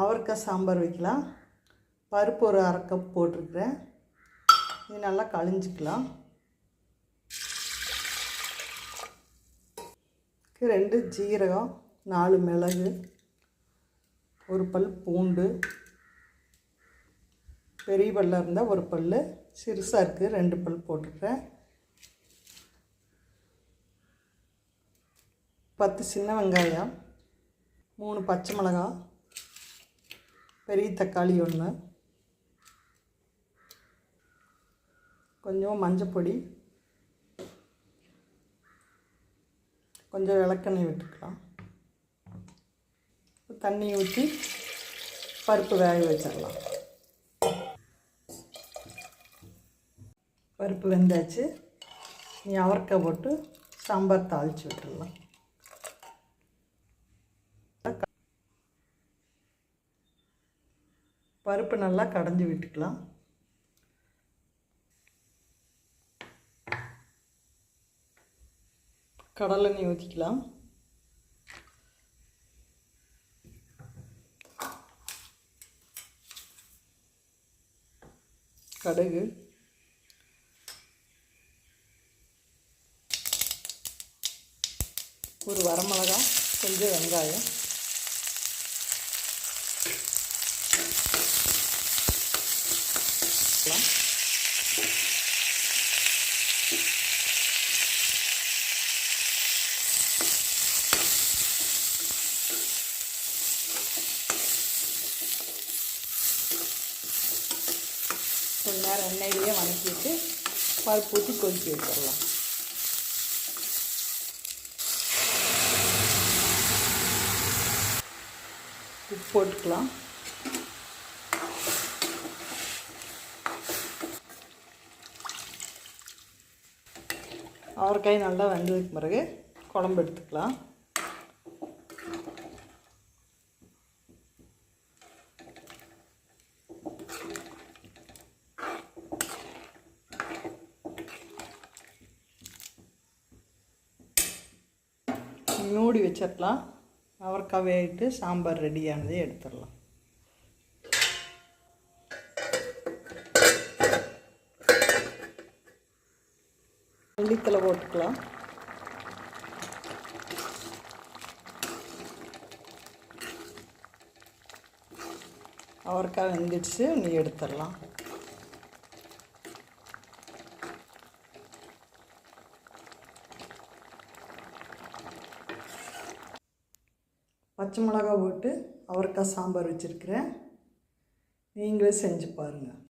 அவரைக்காய் சாம்பார் வைக்கலாம். பருப்பு ஒரு அரை கப் போட்டிருக்கிறேன். இது நல்லா கழிஞ்சிக்கலாம். ரெண்டு ஜீரகம் நாலு மிளகு ஒரு பல் பூண்டு. பெரிய பல்லாக இருந்தால் ஒரு பல் சிறுசாக இருக்குது ரெண்டு பல் போட்டிருக்கேன் பத்து சின்ன வெங்காயம் மூணு பச்சை மிளகாய் பெரிய தக்காளி ஒன்று கொஞ்சம் மஞ்சப்பொடி. கொஞ்சம் விளக்கெண்ணெய் விட்டுக்கலாம். தண்ணி ஊற்றி பருப்பு வேக வச்சிடலாம். பருப்பு வெந்தாச்சு. நீ அவரைக்காய் போட்டு சாம்பார் தாளித்து விட்டுடலாம். பருப்பு நல்லா கடைஞ்சி விட்டுக்கலாம். கடலெண்ணெய் ஊற்றிக்கலாம் கடுகு. ஒரு வரமிளகாய் கொஞ்சம் வெங்காயம். கொஞ்ச நேரம் எண்ணெயிலேயே வணக்கிட்டு பருப்பு ஊற்றி கொதிக்க வச்சிடலாம். உப்பு போட்டுக்கலாம். அவரைக்காய் நல்லா வெந்ததுக்கு பிறகு குழம்பு எடுத்துக்கலாம். மூடி வச்சிடலாம் அவரைக்காய் வேகிட்டு சாம்பார் ரெடியானதே எடுத்துடலாம். உள்ளித்தலை போட்டுக்கலாம். அவரைக்காய் வெந்துடுச்சு நீ எடுத்துடலாம். பச்சை மிளகா போட்டு அவரைக்காய் சாம்பார் வச்சுருக்கிறேன். நீங்களே செஞ்சு பாருங்கள்